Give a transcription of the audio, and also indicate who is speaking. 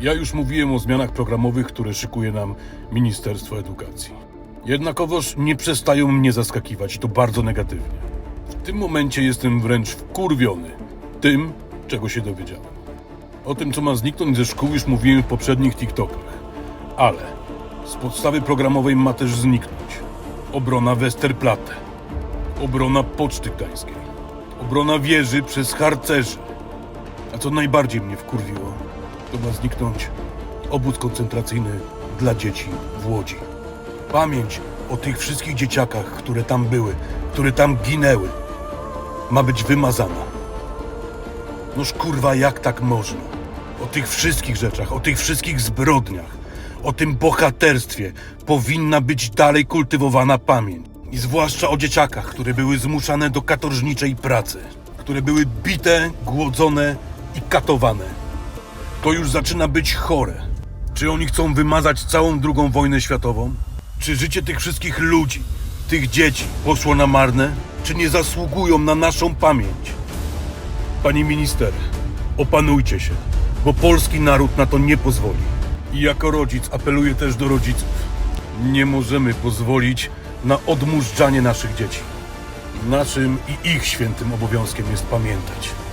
Speaker 1: Ja już mówiłem o zmianach programowych, które szykuje nam Ministerstwo Edukacji. Jednakowoż nie przestają mnie zaskakiwać to bardzo negatywnie. W tym momencie jestem wręcz wkurwiony tym, czego się dowiedziałem. O tym, co ma zniknąć ze szkół, już mówiłem w poprzednich TikTokach. Ale z podstawy programowej ma też zniknąć obrona Westerplatte, obrona Poczty Gdańskiej, obrona wieży przez harcerzy. A co najbardziej mnie wkurwiło, to ma zniknąć obóz koncentracyjny dla dzieci w Łodzi. Pamięć o tych wszystkich dzieciakach, które tam były, które tam ginęły, ma być wymazana. Noż kurwa, jak tak można? O tych wszystkich rzeczach, o tych wszystkich zbrodniach, o tym bohaterstwie powinna być dalej kultywowana pamięć. I zwłaszcza o dzieciakach, które były zmuszane do katorżniczej pracy, które były bite, głodzone i katowane. To już zaczyna być chore. Czy oni chcą wymazać całą drugą wojnę światową? Czy życie tych wszystkich ludzi, tych dzieci poszło na marne? Czy nie zasługują na naszą pamięć? Pani minister, opanujcie się, bo polski naród na to nie pozwoli. I jako rodzic apeluję też do rodziców. Nie możemy pozwolić na odmurzczanie naszych dzieci. Naszym i ich świętym obowiązkiem jest pamiętać.